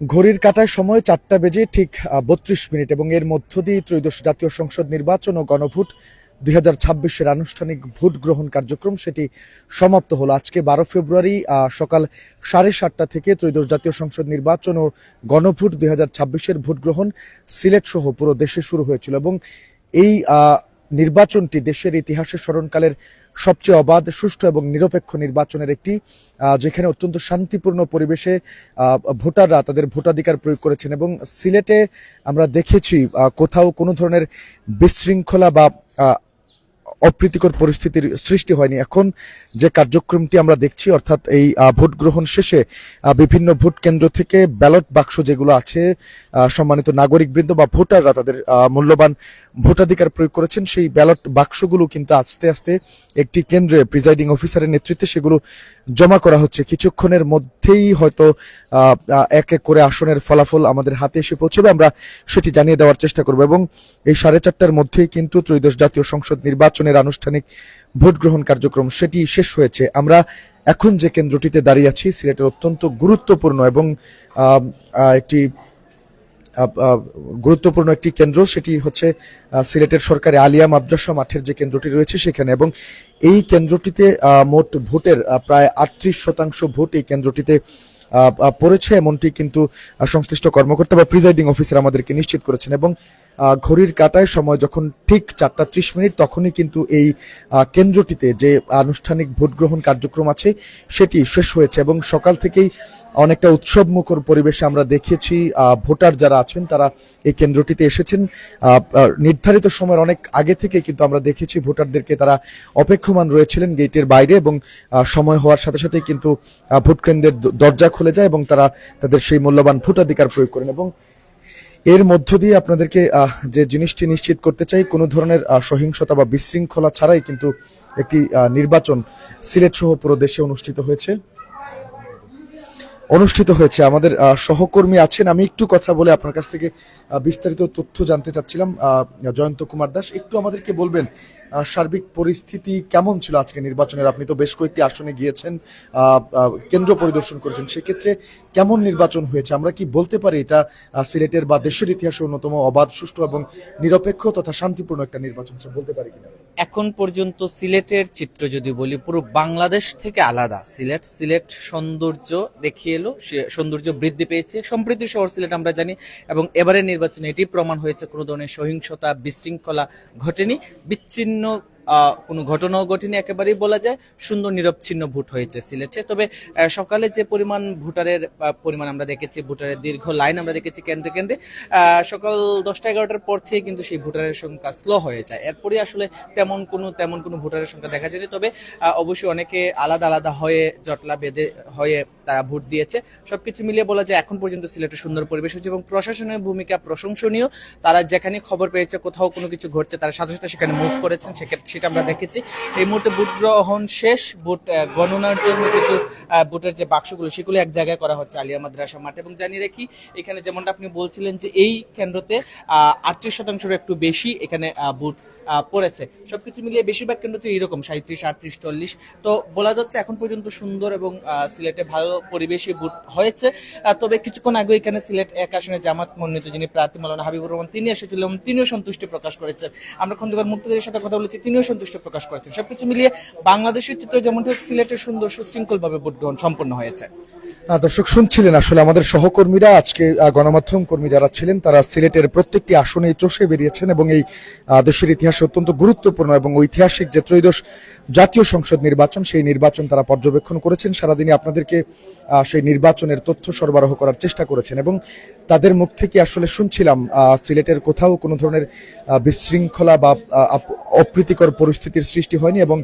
ঘড়ির কাটায় সময় চারটা বেজে ঠিক বত্রিশ মিনিট এবং এর মধ্য দিয়ে ত্রয়োদশ জাতীয় সংসদ নির্বাচন ও গণভোট দুই হাজার ছাব্বিশের আনুষ্ঠানিক ভোট গ্রহণ কার্যক্রম সেটি সমাপ্ত হলো। আজকে বারো ফেব্রুয়ারি সকাল সাড়ে সাতটা থেকে ত্রয়োদশ জাতীয় সংসদ নির্বাচন ও গণভোট দুই হাজার ছাব্বিশের ভোট গ্রহণ সিলেট সহ পুরো দেশে শুরু হয়েছিল এবং এই নির্বাচনটি দেশের ইতিহাসে স্মরণকালের সবচেয়ে অবাধ, সুষ্ঠু এবং নিরপেক্ষ নির্বাচনের একটি যেখানে অত্যন্ত শান্তিপূর্ণ পরিবেশে ভোটাররা তাদের ভোটাধিকার প্রয়োগ করেছেন এবং সিলেটে আমরা দেখেছি কোথাও কোনো ধরনের বিশৃঙ্খলা বা অপ্রীতিকর পরিস্থিতির সৃষ্টি হয়নি। এখন যে কার্যক্রমটি আমরা দেখছি, অর্থাৎ এই ভোট গ্রহণ শেষে বিভিন্ন ভোট কেন্দ্র থেকে ব্যালট বাক্স যেগুলো আছে সম্মানিত নাগরিকবৃন্দ বা ভোটাররা তাদের মূল্যবান ভোটাধিকার প্রয়োগ করেছেন, সেই ব্যালট বাক্সগুলো কিন্তু আস্তে আস্তে একটি কেন্দ্রে প্রিজাইডিং অফিসারের নেতৃত্বে সেগুলো জমা করা হচ্ছে। কিছুক্ষণের মধ্যেই হয়তো এক এক করে আসনের ফলাফল আমাদের হাতে এসে পৌঁছবে, আমরা সেটি জানিয়ে দেওয়ার চেষ্টা করব এবং এই সাড়ে চারটার মধ্যেই কিন্তু ত্রয়োদশ জাতীয় সংসদ নির্বাচনের আনুষ্ঠানিক ভোট গ্রহণ কার্যক্রম সেটি শেষ হয়েছে। আমরা এখন যে কেন্দ্রটিতে দাঁড়িয়ে আছি, সিলেটের অত্যন্ত গুরুত্বপূর্ণ এবং একটি গুরুত্বপূর্ণ একটি কেন্দ্র সেটি হচ্ছে সিলেটের সরকারি আলিয়া মাদ্রাসা মাঠের যে কেন্দ্রটি রয়েছে সেখানে এবং এই কেন্দ্রটিতে মোট ভোটের প্রায় আটত্রিশ শতাংশ ভোট এই কেন্দ্রটিতে পড়েছে। এমনটি কিন্তু সংশ্লিষ্ট কর্মকর্তা বা প্রিজাইডিং অফিসার আমাদেরকে নিশ্চিত করেছেন এবং ঘড়ির কাটায় সময় যখন ঠিক চারটা ত্রিশ মিনিট, তখনই কিন্তু এই কেন্দ্রটিতে যে আনুষ্ঠানিক ভোট গ্রহণ কার্যক্রম আছে, সেটি শেষ হয়েছে এবং সকাল থেকেই অনেকটা উৎসব মুখর পরিবেশে আমরা দেখেছি ভোটার যারা আছেন তারা এই কেন্দ্রটিতে এসেছেন। নির্ধারিত সময়ের অনেক আগে থেকে কিন্তু আমরা দেখেছি ভোটারদেরকে তারা অপেক্ষমান রয়েছিলেন গেটের বাইরে এবং সময় হওয়ার সাথে সাথে কিন্তু ভোট কেন্দ্রের দরজা খুলে যায় এবং তারা তাদের সেই মূল্যবান ভোটাধিকার প্রয়োগ করেন এবং এর মধ্য দিয়ে আপনাদেরকে যে জিনিসটি নিশ্চিত করতে চাই, কোনো ধরনের সহিংসতা বা বিশৃঙ্খলা ছাড়াই কিন্তু একটি নির্বাচন সিলেট সহ পুরো দেশে অনুষ্ঠিত হয়েছে। অনুষ্ঠিত হয়েছে। আমাদের সহকর্মী আছেন। আমি একটু কথা বলে আপনার কাছ থেকে বিস্তারিত তথ্য জানতে চাচ্ছিলাম। জয়ন্ত কুমার দাস, একটু আমাদেরকে বলবেন সার্বিক পরিস্থিতি কেমন ছিল আজকে নির্বাচনের? আপনি তো বেশ কয়েকটি আসনে গিয়েছেন কেন্দ্র পরিদর্শন করেছেন। সেক্ষেত্রে কেমন নির্বাচন হয়েছে? আমরা কি বলতে পারি এটা সিলেটের বা দেশের ইতিহাসে অন্যতম অবাধ, সুষ্ঠু এবং নিরপেক্ষ তথা শান্তিপূর্ণ একটা নির্বাচন বলতে পারি কিনা? এখন পর্যন্ত সিলেটের চিত্র যদি বলি, পুরো বাংলাদেশ থেকে আলাদা। সিলেট সিলেট সৌন্দর্য দেখিয়ে এলো সৌন্দর্য বৃদ্ধি পেয়েছে। সম্প্রীতি শহর সিলেট আমরা জানি, এবং এবারের নির্বাচনে এটি প্রমাণ হয়েছে, কোনো ধরনের সহিংসতা, বিশৃঙ্খলা ঘটেনি। বিচ্ছিন্ন no কোনো ঘটনাও ঘটেনি, একেবারেই বলা যায় সুন্দর নিরবচ্ছিন্ন ভোট হয়েছে সিলেটে। তবে সকালে যে পরিমাণ ভোটারের পরিমাণ আমরা দেখেছি, ভোটারের দীর্ঘ লাইন আমরা দেখেছি কেন্দ্রে কেন্দ্রে সকাল দশটা এগারোটার পর থেকে কিন্তু সেই ভোটারের সংখ্যা স্লো হয়ে যায়। এরপরে আসলে তেমন কোনো তেমন কোনো ভোটারের সংখ্যা দেখা যায়নি। তবে অবশ্যই অনেকে আলাদা আলাদা হয়ে, জটলা বেঁধে হয়ে তারা ভোট দিয়েছে। সবকিছু মিলিয়ে বলা যায় এখন পর্যন্ত সিলেটে সুন্দর পরিবেশ হচ্ছে এবং প্রশাসনের ভূমিকা প্রশংসনীয়। তারা যেখানে খবর পেয়েছে, কোথাও কোনো কিছু ঘটছে, তারা সাথে সাথে সেখানে মুভ করেছেন, সেক্ষেত্রে সেটা আমরা দেখেছি। এই মুহূর্তে ভোট গ্রহণ শেষ। ভোট গণনার জন্য কিন্তু ভোটের যে বাক্সগুলো, সেগুলো এক জায়গায় করা হচ্ছে আলিয়া মাদ্রাসা মাঠ। এবং জানিয়ে রাখি, এখানে যেমনটা আপনি বলছিলেন যে এই কেন্দ্রতে আটত্রিশ শতাংশের একটু বেশি এখানে ভোট পড়েছে। সবকিছু মিলিয়ে বেশিরভাগ কেন্দ্রতে এরকম সাঁত্রিশ আটত্রিশ চল্লিশ। তো বলা যাচ্ছে এখন পর্যন্ত সুন্দর এবং সিলেটে ভালো পরিবেশে ভোট হয়েছে। তবে কিছুক্ষণ আগে এখানে সিলেট এক আসনে জামাত মনোনীত যিনি প্রার্থী মালানা হাবিবুর রহমান তিনি এসেছিলেন তিনিও সন্তুষ্টি প্রকাশ করেছেন। আমরা খন্দকার মুক্তিদের সাথে কথা বলেছি তিনিও সন্তুষ্টি প্রকাশ করেছেন। সবকিছু মিলিয়ে বাংলাদেশের চিত্র যেমনটি হোক, সিলেটের সুন্দর সুশৃঙ্খলভাবে ভোট গ্রহণ সম্পন্ন হয়েছে। দর্শক, শুনছিলেন আসলে আমাদের সহকর্মীরা, আজকে গণমাধ্যম কর্মী যারা ছিলেন, তারা সিলেটের প্রত্যেকটি আসনে চষে বেরিয়েছেন এবং এই দেশের ইতিহাসে অত্যন্ত গুরুত্বপূর্ণ এবং ঐতিহাসিক যে ত্রয়োদশ জাতীয় সংসদ নির্বাচন, সেই নির্বাচন তারা পর্যবেক্ষণ করেছেন। সারাদিনে আপনাদেরকে সেই নির্বাচনের তথ্য সরবরাহ করার চেষ্টা করেছেন এবং তাদের মুখ থেকে আসলে শুনছিলাম সিলেটের কোথাও কোনো ধরনের বিশৃঙ্খলা বা অপ্রীতিকর পরিস্থিতির সৃষ্টি হয়নি এবং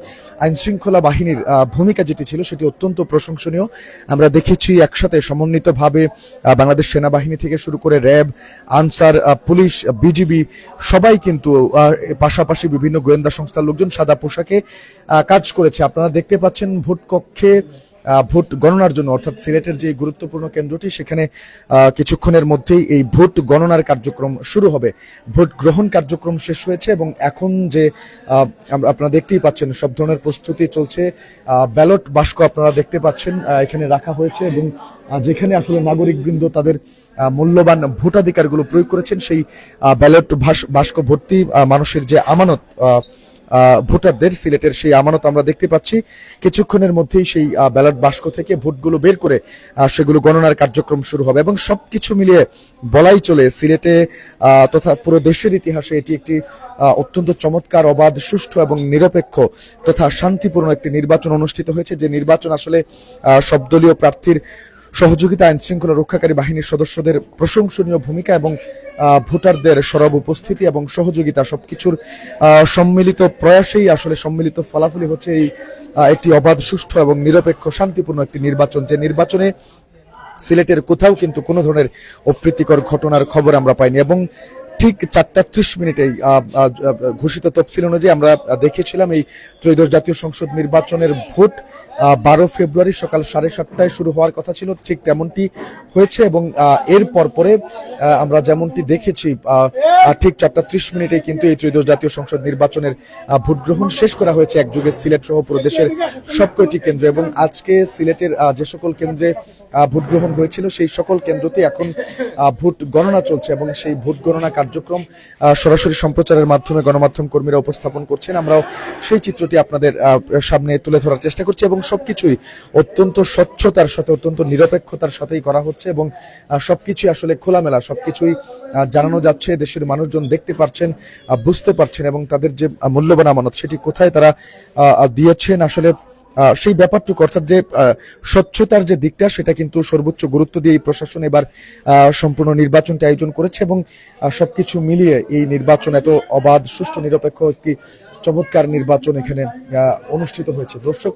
আইনশৃঙ্খলা বাহিনীর ভূমিকা যেটি ছিল, সেটি অত্যন্ত প্রশংসনীয়। আমরা দেখেছি একসাথে সমন্বিতভাবে বাংলাদেশ সেনাবাহিনী থেকে শুরু করে র্যাব, আনসার পুলিশ, বিজিবি, সবাই কিন্তু পাশাপাশি বিভিন্ন গোয়েন্দা সংস্থার লোকজন সাদা পোশাকে কাজ করেছে। আপনারা দেখতে পাচ্ছেন ভোট কক্ষে ভোট গণনার জন্য, অর্থাৎ সিলেটের যে গুরুত্বপূর্ণ কেন্দ্রটি, সেখানে কিছুক্ষণের মধ্যেই এই ভোট গণনার কার্যক্রম শুরু হবে। ভোট গ্রহণ কার্যক্রম শেষ হয়েছে এবং এখন যে আপনারা দেখতেই পাচ্ছেন, সব ধরনের প্রস্তুতি চলছে। ব্যালট বাস্ক আপনারা দেখতে পাচ্ছেন এখানে রাখা হয়েছে এবং যেখানে আসলে নাগরিকবৃন্দ তাদের মূল্যবান ভোটাধিকারগুলো প্রয়োগ করেছেন, সেই ব্যালট বাস্ক ভর্তি মানুষের যে আমানত ভোটারদের সিলেটের সেই আমানত আমরা দেখতে পাচ্ছি। কিছুক্ষণের মধ্যেই সেই ব্যালট বাস্ক থেকে ভোটগুলো বের করে সেগুলো গণনার কার্যক্রম শুরু হবে এবং সবকিছু মিলিয়ে বলাই চলে সিলেটে তথা পুরো দেশের ইতিহাসে এটি একটি অত্যন্ত চমৎকার অবাধ সুষ্ঠু এবং নিরপেক্ষ তথা শান্তিপূর্ণ একটি নির্বাচন অনুষ্ঠিত হয়েছে। যে নির্বাচন আসলে আহ, সব দলীয় প্রার্থীর সহযোগিতা আইন শৃঙ্খলা রক্ষাকারী বাহিনীর সদস্যদের প্রশংসনীয় ভূমিকা এবং ভোটারদের সরব উপস্থিতি এবং সহযোগিতা সবকিছুর সম্মিলিত প্রয়াসেই আসলে সম্মিলিত ফলাফলই হচ্ছে এই একটি অবাধ, সুষ্ঠু এবং নিরপেক্ষ, শান্তিপূর্ণ একটি নির্বাচন। যে নির্বাচনে সিলেটের কোথাও কিন্তু কোনো ধরনের অপ্রীতিকর ঘটনার খবর আমরা পাইনি এবং ঠিক চারটা ত্রিশ আহ, ঘোষিত তফসিল অনুযায়ী আমরা দেখেছিলাম এই ত্রয়োদশ জাতীয় সংসদ নির্বাচনের ভোট বারো ফেব্রুয়ারি সকাল সাড়ে সাতটায় শুরু হওয়ার কথা ছিল ঠিক তেমনটি হয়েছে এবং এর পরপরে আমরা যেমনটি দেখেছি ঠিক চারটা ত্রিশ মিনিটে কিন্তু এই ত্রয়োদশ জাতীয় সংসদ নির্বাচনের ভোট গ্রহণ শেষ করা হয়েছে। একযোগে সিলেট সহ পুরো দেশের সবকটি কেন্দ্র এবং আজকে সিলেটের যে সকল কেন্দ্রে ভোট গ্রহণ হয়েছিল সেই সকল কেন্দ্রতে এখন ভোট গণনা চলছে এবং সেই ভোট গণনা কার্যক্রম সরাসরি সম্প্রচারের মাধ্যমে গণমাধ্যম কর্মীরা উপস্থাপন করছেন। আমরাও সেই চিত্রটি আপনাদের সামনে তুলে ধরার চেষ্টা করছি এবং সবকিছুই অত্যন্ত স্বচ্ছতার সাথে, অত্যন্ত নিরপেক্ষতার সাথেই করা হচ্ছে এবং সবকিছুই আসলে খোলামেলা, সবকিছুই জানানো যাচ্ছে। দেশের মানুষজন দেখতে পারছেন বুঝতে পারছেন এবং তাদের যে মূল্যবান আমানত, সেটি কোথায় তারা দিয়েছেন। আসলে সেই ব্যাপারটুকু, অর্থাৎ যে স্বচ্ছতার যে দিকটা, সেটা কিন্তু সর্বোচ্চ গুরুত্ব দিয়ে এই প্রশাসন এবার সম্পূর্ণ নির্বাচনটি আয়োজন করেছে এবং সবকিছু মিলিয়ে এই নির্বাচন এত অবাধ, সুষ্ঠু, নিরপেক্ষ, একটি চমৎকার নির্বাচন এখানে অনুষ্ঠিত হয়েছে। দর্শক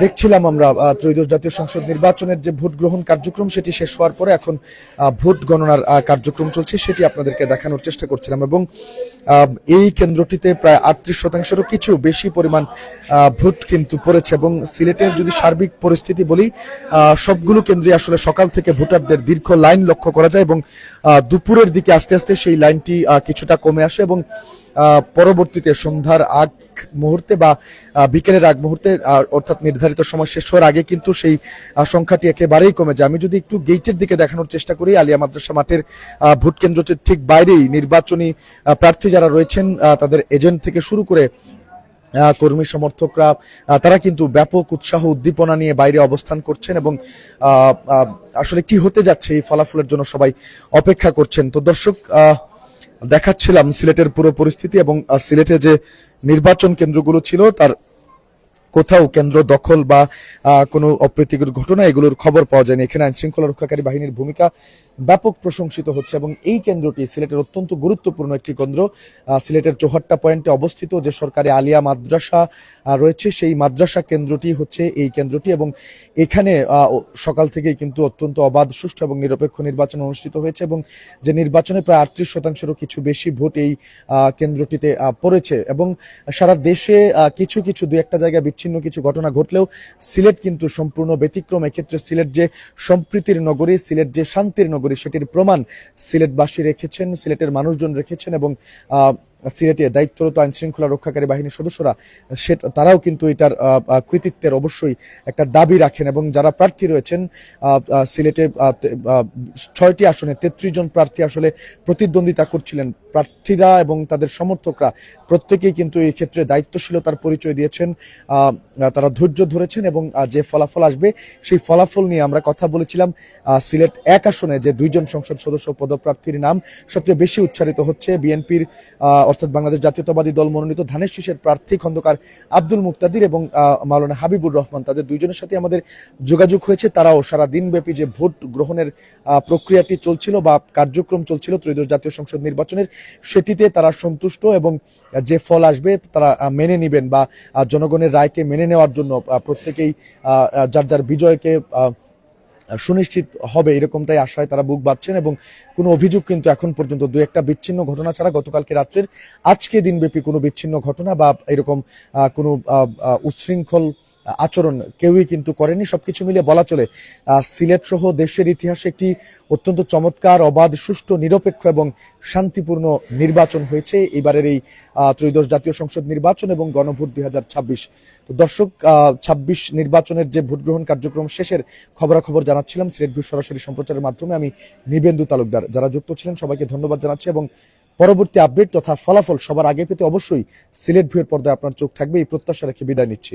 দেখছিলাম আমরা ত্রয়োদশ জাতীয় সংসদ নির্বাচনের যে ভোট গ্রহণ কার্যক্রম, সেটি শেষ হওয়ার পরে এখন ভোট গণনার কার্যক্রম চলছে, সেটি আপনাদেরকে দেখানোর চেষ্টা করছিলাম এবং এই কেন্দ্রটিতে প্রায় আটত্রিশ শতাংশেরও কিছু বেশি পরিমাণ ভোট কিন্তু পড়েছে এবং সিলেটের যদি সার্বিক পরিস্থিতি বলি সবগুলো কেন্দ্রে আসলে সকাল থেকে ভোটারদের দীর্ঘ লাইন লক্ষ্য করা যায় এবং দুপুরের দিকে আস্তে আস্তে সেই লাইনটি কিছুটা কমে আসে এবং পরবর্তীতে সন্ধ্যার আগ মুহূর্তে বা বিকেলের আগ মুহূর্তে অর্থাৎ নির্ধারিত সময় শেষ হওয়ার আগে কিন্তু সেই সংখ্যাটি একেবারেই কমে যায়। আমি যদি একটু গেইটের দিকে দেখানোর চেষ্টা করি, আলিয়া মাদ্রাসা মাঠের ভোট কেন্দ্রটির ঠিক বাইরেই নির্বাচনী প্রার্থী যারা রয়েছেন তাদের এজেন্ট থেকে শুরু করে কর্মী সমর্থকরা তারা কিন্তু ব্যাপক উৎসাহ, উদ্দীপনা নিয়ে বাইরে অবস্থান করছেন এবং আসলে কি হতে যাচ্ছে এই ফলাফলের জন্য সবাই অপেক্ষা করছেন। তো দর্শক দেখাচ্ছিলাম সিলেটের পুরো পরিস্থিতি এবং সিলেটে যে নির্বাচন কেন্দ্রগুলো ছিল, তার কোথাও কেন্দ্র দখল বা কোনো অপ্রীতিকর ঘটনা, এগুলোর খবর পাওয়া যায়নি। এখানে আইনশৃঙ্খলা রক্ষাকারী বাহিনীর ভূমিকা ব্যাপক প্রশংসিত হচ্ছে এবং এই কেন্দ্রটি সিলেটের অত্যন্ত গুরুত্বপূর্ণ একটি কেন্দ্র। সিলেটের চৌহাট্টা পয়েন্টে অবস্থিত যে সরকারি আলিয়া মাদ্রাসা রয়েছে সেই মাদ্রাসা কেন্দ্রটি হচ্ছে এই কেন্দ্রটি এবং এখানে সকাল থেকেই কিন্তু অত্যন্ত অবাধ, সুষ্ঠু এবং নিরপেক্ষ নির্বাচন অনুষ্ঠিত হয়েছে এবং যে নির্বাচনে প্রায় আটত্রিশ শতাংশেরও কিছু বেশি ভোট এই কেন্দ্রটিতে পড়েছে এবং সারা দেশে কিছু কিছু, দু একটা জায়গায় বিচ্ছিন্ন কিছু ঘটনা ঘটলেও সিলেট কিন্তু সম্পূর্ণ ব্যতিক্রম। এক্ষেত্রে সিলেট যে সম্প্রীতির নগরী, সিলেট যে শান্তির নগরী সেটির প্রমাণ সিলেটবাসী রেখেছেন সিলেটের মানুষজন রেখেছেন এবং সিলেটে দায়িত্বরত আইন শৃঙ্খলা রক্ষাকারী বাহিনীর সদস্যরা, সে তারাও কিন্তু এটার কৃতিত্বের অবশ্যই একটা দাবি রাখেন এবং যারা প্রার্থী রয়েছেন সিলেটে ছয়টি আসনে তেত্রিশ জন প্রার্থী আসলে প্রতিদ্বন্দ্বিতা করছিলেন। প্রার্থীরা এবং তাদের সমর্থকরা প্রত্যেকেই কিন্তু এই ক্ষেত্রে দায়িত্বশীলতার পরিচয় দিয়েছেন তারা ধৈর্য ধরেছেন এবং যে ফলাফল আসবে সেই ফলাফল নিয়ে আমরা কথা বলেছিলাম। সিলেট এক আসনে যে দুইজন সংসদ সদস্য পদপ্রার্থীর নাম সবচেয়ে বেশি উচ্চারিত হচ্ছে, বিএনপির অর্থাৎ বাংলাদেশ জাতীয়তাবাদী দল মনোনীত ধানের শীষের প্রার্থী খন্দকার আব্দুল মুক্তাদির এবং মাওলানা হাবিবুর রহমান, তাদের দুইজনের সাথে আমাদের যোগাযোগ হয়েছে। তারাও সারা দিনব্যাপী যে ভোট গ্রহণের প্রক্রিয়াটি চলছিল বা কার্যক্রম চলছিল ত্রয়োদশ জাতীয় সংসদ নির্বাচনের, সেটিতে তারা সন্তুষ্ট এবং যে ফল আসবে তারা মেনে নেবেন বা জনগণের রায়কে মেনে নেওয়ার জন্য প্রত্যেকেই যার যার বিজয়কে সুনিশ্চিত হবে এরকমটাই আশায় তারা বুক বাঁধছেন এবং কোনো অভিযোগ কিন্তু এখন পর্যন্ত দু একটা বিচ্ছিন্ন ঘটনা ছাড়া গতকালকে রাত্রের আজকে দিনব্যাপী কোনো বিচ্ছিন্ন ঘটনা বা এরকম কোনো উচ্ছৃঙ্খল আচরণ কেউই কিন্তু করেনি, সবকিছু মিলিয়ে বলা চলে সিলেট সহ দেশের ইতিহাসে একটি অত্যন্ত চমৎকার, অবাধ, সুষ্ঠু, নিরপেক্ষ এবং শান্তিপূর্ণ নির্বাচন হয়েছে। এবারের এই ত্রয়োদশ জাতীয় সংসদ নির্বাচন এবং গণভোট দুই হাজার ছাব্বিশ। তো দর্শক ছাব্বিশ নির্বাচনের যে ভোট গ্রহণ কার্যক্রম শেষের খবরাখবর জানাচ্ছিলাম, সিলেট ভিউ সরাসরি সম্প্রচারের মাধ্যমে আমি নিবেন্দু তালুকদার। যারা যুক্ত ছিলেন, সবাইকে ধন্যবাদ জানাচ্ছি এবং পরবর্তী আপডেট তথা ফলাফল সবার আগে পেতে অবশ্যই সিলেট ভিউয়ের পর্দায় আপনার চোখ থাকবে। এই প্রত্যাশা রেখে বিদায় নিচ্ছি।